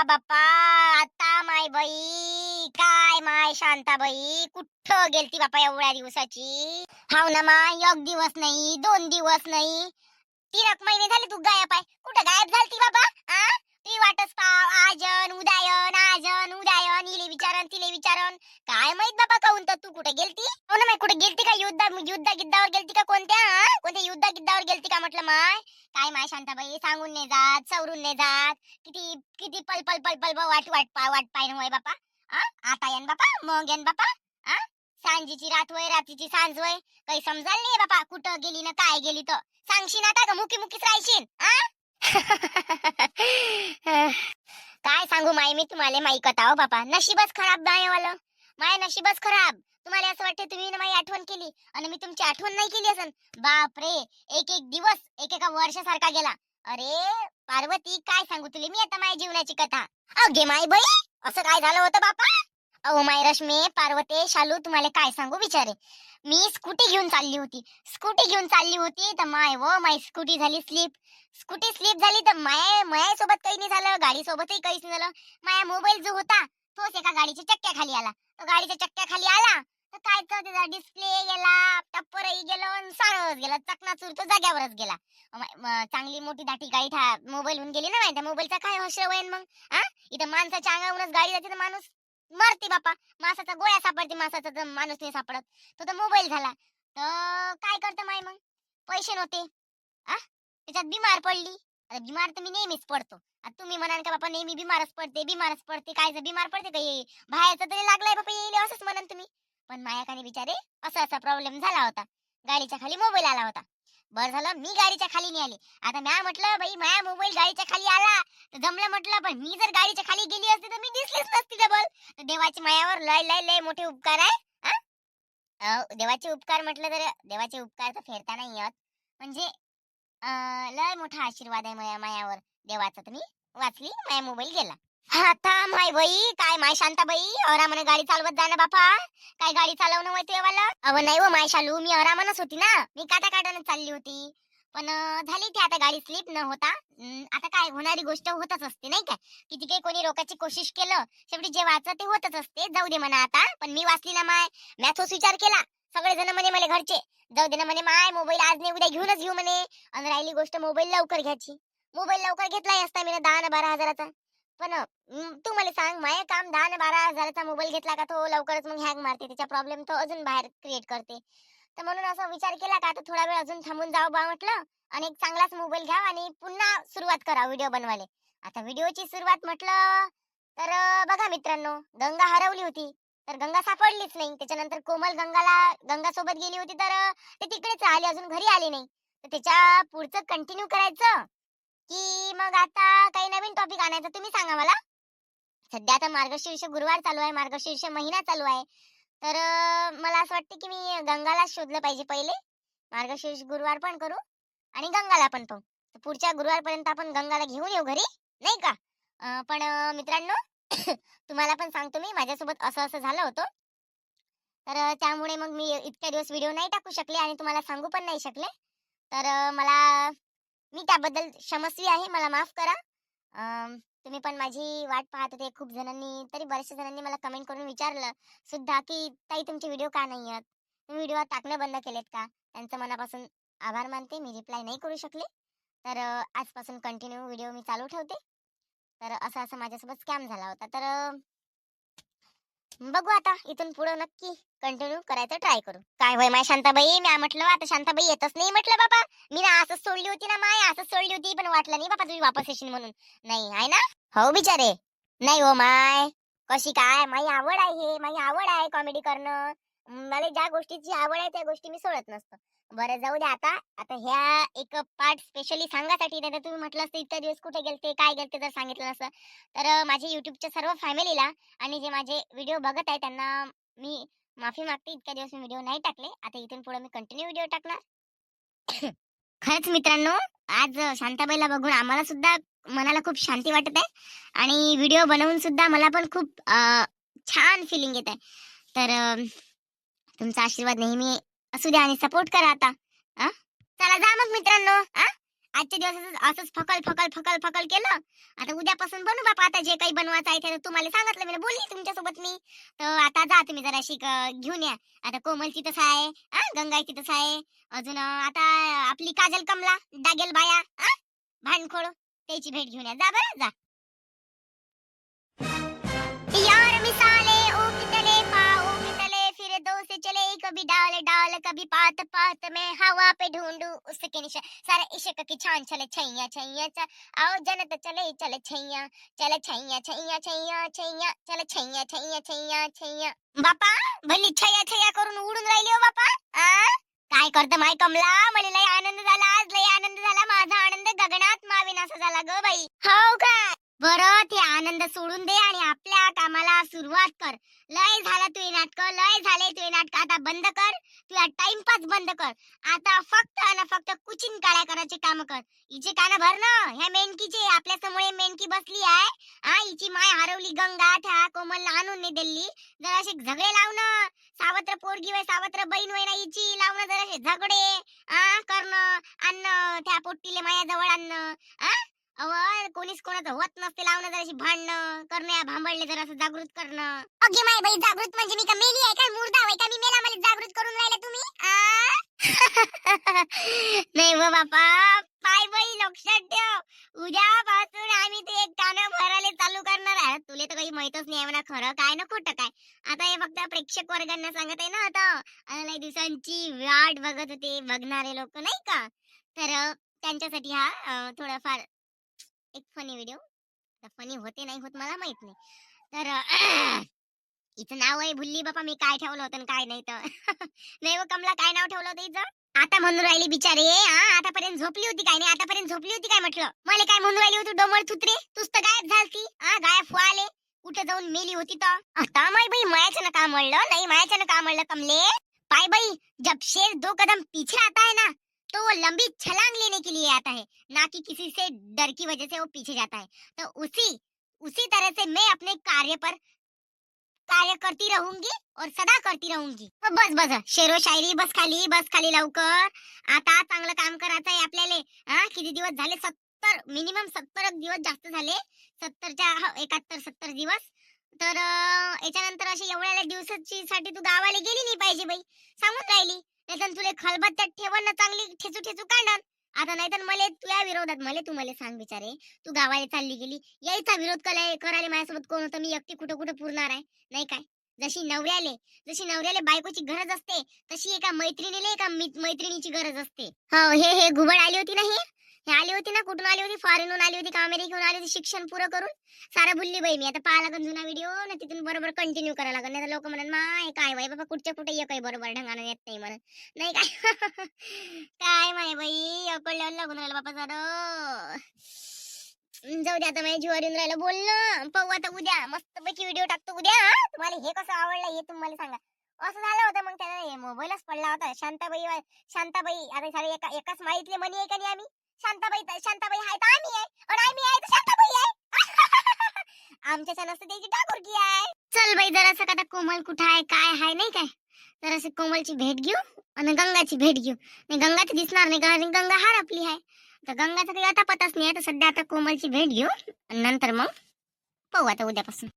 बाप्पा बाप्पा आता माय बाई काय माय शांताबाई कुठं गेलती बाप्पा एवढ्या दिवसाची? हाव ना माय एक दिवस नाही दोन दिवस नाही. तीन एक महिने झाले तू गायब आहे. कुठं गायब झालती बाबा आ? ती वाटच पाव आजन उदायन आजन उदायन इले विचारन तिले विचारन. काय माहीत बाबा काऊन तर तू कुठे गेलती? हो ना माय कुठे गेलती का? युद्ध युद्ध गिद्धावर गेलती का कोणत्या कोणत्या युद्ध गिद्धावर गेलती का म्हटलं माय? काय माय शांताबाई? सांगून नाही जात सवरून नाही जात. किती किती पल पल पल पल वाट वाट पा वाट पाय होय बापा. आ? आता येन बापा मग येन बापा. आ? सांजीची रात वय रात्रीची सांज वय काही समजाल नाही बापा कुठं गेली ना काय गेली तर सांगशील आता का मुकी मुकीच राहशील आ? काय सांगू माय मी तुम्हाला माई कथा हो बापा. नशीबच खराब वालं माय नशीबच खराब. तुम्हाला असं वाटतं तुम्ही माझी आठवण केली? आणि मी तुमची आठवण नाही केली असन? बाप रे एक एक दिवस एक एका वर्षासारखा गेला. अरे पार्वती काय सांगू तुला? मी आता माझ्या जीवनाची कथा. अगे माय बाई! असं काय झालं होतं बापा? अहो माय रश्मे पार्वते शालू तुम्हाला काय सांगू विचारे मी स्कूटी घेऊन चालली होती. स्कूटी घेऊन चालली होती तर माय व माय स्कूटी झाली स्लिप. स्कूटी स्लिप झाली तर माया माया सोबत काही नाही झालं गाडी सोबतही काहीच नाही झालं. माया मोबाईल जो होता तोच एका गाडीच्या चक्क्याखाली आला. तो गाडीच्या चक्क्याखाली आला. माझा डिस्प्ले गेला टप्परही गेलो आणि गेला चकनाचूर तो जाग्यावरच गेला. चांगली मोठी दाटी गाडी ठा मोबाईल होऊन गेली ना माहिती मोबाईलचा काय हश्र होईल मग हा इथं माणसाच्या अंगावरूनच गाडी जाते तर माणूस. मरते बापा माणसाचा गोळ्या सापडते माणसाचा तर माणूस नाही सापडत. तो तर मोबाईल झाला. तर काय करतं माय मग? पैसे नव्हते. आ? त्याच्यात बिमार पडली. आता बिमार तर मी नेहमीच पडतो. आता तुम्ही म्हणाल का बापा नेहमी बिमारच पडते बिमारच पडते काय बिमार पडते का बाहेरचं तरी लागलाय बापा येईल असंच म्हणाल तुम्ही. पण मायाकाने बिचारे असा असा प्रॉब्लेम झाला होता. गाडीच्या खाली मोबाईल आला होता. बरं झालं मी गाडीच्या खाली नाही आली. आता म्या म्हटलं बाई माया मोबाईल गाडीच्या खाली आला. तर जमलं म्हटलं पण मी जर गाडीच्या खाली गेली असती तर मी दिसलीच नसती डबल देवाची मायावर लय लय लय मोठे उपकार आहे देवाचे उपकार म्हटलं तर देवाचे उपकार तर फेरता नाही येत. म्हणजे लय मोठा आशीर्वाद आहे माया मायावर. देवाचा तर मी वाचली माया मोबाईल गेला. आता माय बाई. काय माय शांताबाई? आरामाने गाडी चालवत जा ना बापा. काय गाडी चालवणं माहिती वाला अव नाही हो माय शालू मी आरामानच होती ना. मी काटा काटानं चालली होती. पण झाली ती आता गाडी स्लिप न होता. आता काय होणारी गोष्ट होतच असते नाही काय किती काही कोणी रोकायची कोशिश केलं शेवटी जे वाचत ते होतच असते. जाऊ दे म्हणा आता. पण मी वाचली ना माय. मॅथोस तोच विचार केला. सगळे जण म्हणे मला घरचे. जाऊ दे ना म्हणे माय मोबाईल आज नाही उद्या घेऊनच घेऊ म्हणे. आणि राहिली गोष्ट मोबाईल लवकर घ्यायची. मोबाईल लवकर घेतलाय असता मी दहा ना बारा हजाराचा. पण तू मला सांग माय काम दहा ना बारा हजाराचा मोबाईल घेतला का तो? लवकरच मग हॅग मारते त्याचा प्रॉब्लेम तो अजून बाहेर क्रिएट करते. तर म्हणून असा विचार केला का तर थोडा वेळ अजून थांबून जाऊ बा म्हटलं आणि एक चांगलाच मोबाईल घ्यावा आणि पुन्हा सुरुवात करा व्हिडिओ बनवायला. आता व्हिडिओची सुरुवात म्हटलं तर बघा मित्रांनो गंगा हरवली होती तर गंगा सापडलीच नाही. त्याच्यानंतर कोमल गंगाला गंगा सोबत गेली होती तर ते तिकडेच राहिली अजून घरी आली नाही. तर त्याच्या पुढचं कंटिन्यू करायचं. की मग आता काही नवीन टॉपिक आणायचं तुम्ही सांगा मला. सध्या आता मार्गशीर्ष गुरुवार चालू आहे मार्गशीर्ष महिना चालू आहे. तर मला असं वाटतं की मी गंगाला शोधलं पाहिजे पहिले. मार्गशीर्ष गुरुवार पण करू आणि गंगाला पण पाहू पुढच्या गुरुवारपर्यंत आपण गंगाला घेऊन येऊ घरी नाही का? पण मित्रांनो तुम्हाला पण सांगतो मी माझ्यासोबत असं असं झालं होतं. तर त्यामुळे मग मी इतक्या दिवस व्हिडिओ नाही टाकू शकले आणि तुम्हाला सांगू पण नाही शकले. तर मला मी त्याबद्दल क्षमस्वी आहे मला माफ करा. तुम्ही पण माझी वाट पाहत होते खूप जणांनी तरी बऱ्याचशा जणांनी मला कमेंट करून विचारलं सुद्धा की ताई तुमचे व्हिडिओ का नाही आहेत तुम्ही व्हिडिओ टाकणं बंद केलेत का? त्यांचं मनापासून आभार मानते मी रिप्लाय नाही करू शकले. तर आजपासून कंटिन्यू व्हिडिओ मी चालू ठेवते. तर असं असं माझ्यासोबत स्कॅम झाला होता. तर बघू आता इथून पुढं नक्की कंटिन्यू करायचं ट्राय करू. काय होय माय शांताबाई? मी म्हटलं आता शांताबाई येतच नाही म्हटलं बाबा. मी ना असंच सोडली होती ना माय असंच सोडली होती पण वाटलं नाही बाबा तुम्ही वापस येशील म्हणून. नाही आहे ना? हो बिचारे. नाही हो माय. कशी काय? माझी आवड आहे माझी आवड आहे कॉमेडी करणं. मला ज्या गोष्टीची आवड आहे त्या गोष्टी मी सोडत नसतो. बरं जाऊ दे आता. आता ह्या एक पार्ट स्पेशली सांगासाठी नाही तर तुम्ही म्हटलं असतं इतक्या दिवस कुठे गेलते काय गेलते जर सांगितलं नसतं. तर माझे युट्यूबच्या सर्व फॅमिलीला आणि जे माझे व्हिडिओ बघत आहे त्यांना मी माफी मागते. इतक्या दिवस मी व्हिडिओ नाही टाकले. आता इथून पुढे मी कंटिन्यू व्हिडिओ टाकणार. खरंच मित्रांनो आज शांताबाईला बघून आम्हाला सुद्धा मनाला खूप शांती वाटत आहे. आणि व्हिडिओ बनवून सुद्धा मला पण खूप छान फिलिंग येत आहे. तर तुमचा आशीर्वाद नेहमी असू द्या आणि सपोर्ट करा आता चला जा मग मित्रांनो आजच्या दिवस असंच- फकल फकल फकल फकल केलं. आता उद्यापासून बनू बापा आता जे काही बनवायचं आहे ते तुम्हाला सांगितलं मी बोलली तुमच्यासोबत मी. तर आता जा तुम्ही जरा शिक घेऊन या. आता कोमलची तसं आहे हा गंगाची तसं आहे. अजून आता आपली काजल कमला डागेल बाया हा भांडखोळ त्याची भेट घेऊन या. जा बरं जा. यार मिसाले से चले कभी डाल डाल कभी पात पात में हवा पे ढूंढू उसके निशा सारे इश्क की छान चले छैया छैया च। आओ जनत चले चले छैया चले छैया छैया छैया छैया चले छैया छैया छैया छैया। बापा भली छैया छैया करून उडून राहिली हो बापा आ? काय करत माय कमला? मला लय आनंद झाला आज लय आनंद झाला माझा आनंद गगनात माविनासा झाला ग बाई. हो का? बरं ते आनंद सोडून दे आणि आपल्या कामाला सुरुवात कर. लय झालं तुझे नाटक लय झाले तुझे नाटक. आता बंद कर. तुझा टाइमपास बंद कर. आता फक्त आणि फक्त कुचिन काळ्या करायचे काम कर. हिचे कान भर ना. ह्या मेनकीचे आपल्यासमोर मेनकी बसली आहे. हा हिची माय हरवली गंगा त्या कोमलला आणून नाही दिली जराशे झगडे लावणं सावत्र पोरगी वय सावत्र बहीण वय ना हिची. लावणं जराशे झगडे. आ करणं आणणं त्या पोट्टीले माया जवळ आणणं. आ अव कोणीच कोणाचं होत नसते लावणं जराशी भांडणं करणं या भांबळले जरासं जागृत करणं. अगे माय बाई जागृत म्हणजे मी का मेली आहे काय मुर्दा आहे का? मी मेला मला जागृत करून राहिले तुम्ही? नाही व बापा पाय बाई लक्षात ठेव. उद्यापासून आम्ही ते एक कानं भरायला चालू करणार आहे. तुले तर काही माहितच नाही म्हणा खरं काय ना खोटं काय. आता हे फक्त प्रेक्षक वर्गांना सांगत आहे ना आता. लय दिवसांची वाट बघत होते बघणारे लोक नाही का? तर त्यांच्यासाठी हा थोडाफार एक फनी व्हिडिओ फनी होते नाही होत मला माहीत नाही. तर अं, हिचं नाव आहे भुल्ली बापा मी काय ठेवलं होतं काय नाही तर. नाही व कमला काय नाव ठेवलं होतं हिचं आता म्हणून राहिली बिचारे हा आतापर्यंत झोपली होती काय? नाही आतापर्यंत झोपली होती काय म्हटलं? मला काय म्हणून राहिली होती डोमळ थुत्रे? तूच तर गायब झालती हा गायब आले कुठे जाऊन मेली होती तर? आता माय बाई मायाचं ना काम म्हणलं नाही मायाचं ना काम म्हणलं कमले. पाय बाई जब शेर दो कदम पीछे आता है ना. तो वो लंबी छलांग लेने के लिए आता है ना कि किसी से डर की वजह से वो पीछे जाता है। तो उसी उसी तरह से मैं अपने कार्य पर कार्य करती रहूंगी और सदा करती रहूंगी। बस बस शेरो शायरी बस खाली बस खाली लवकर। आता चांगलं काम करायचं आहे आपल्याला हा किती दिवस झाले? सत्तर मिनिमम सत्तर दिवस जास्त झाले. सत्तरच्या एकाहत्तर सत्तर दिवस. तर याच्यानंतर अशी एवढ्या दिवसाची साठी तू गावाला गेली नाही पाहिजे बाई. सांगून राहिली नाही तुले खलबत्त्यात ठेवण ना चांगली ठेचू ठेचू काढणार आता नाहीतर मला तुझ्या विरोधात मला तू मला सांग विचारे तू गावाला चालली गेली यायचा विरोध करायला करायला माझ्यासोबत कोण होतं? मी एकटी कुठं कुठं पुरणार आहे? नाही काय? जशी नवऱ्याले जशी नवऱ्याले बायकोची गरज असते तशी एका मैत्रिणीला एका मैत्रिणीची गरज असते. हो हे हे घुबड आली होती ना हे? आली होती ना कुठून आली होती? फॉरेनहून आली होती का अमेरिकेहून आली होती. शिक्षण पुरं करून सारा भुलली बाई मी. आता पाहा लागेल जुना व्हिडिओ ना तिथून बरोबर कंटिन्यू करायला लागेल नाही लोक म्हणत माय काय बाई बाबा कुठच्या कुठे ये बरोबर ढंगानं येत नाही म्हणत नाही काय? काय माय बाई अकडल्यावर लागून राहिलं बाबा सारं जाऊ दे आता माझ्या जीवावर येऊन राहिलं बोलणं. पाहू आता उद्या. मस्त पैकी व्हिडिओ टाकतो उद्या तुम्हाला हे कसं आवडलं हे तुम्हाला सांगा. असं झालं होतं मग त्याला मोबाईलच पडला होता. शांताबाई शांताबाई आता सारे एका एकाच माहितले म्हणी आहे का नाही आम्ही. शांताबाई तर- शांताबाई आहे तर आम्ही आहे. आणि आम्ही आहे तर शांताबाई आहे. आमच्याच्या नसतं त्याची टाकुरकी आहे. चल बाई, जरासं आता कोमल कुठं आहे, काय आहे, नाही काय? जरासं कोमलची भेट घेऊ आणि गंगाची भेट घेऊ. नाही, गंगा तर दिसणार नाही कारण गंगा हार आपली आहे. तर गंगाचा काही आता पताच नाही तर सध्या आता कोमलची भेट घेऊ. नंतर मग पाहू आता उद्यापासून.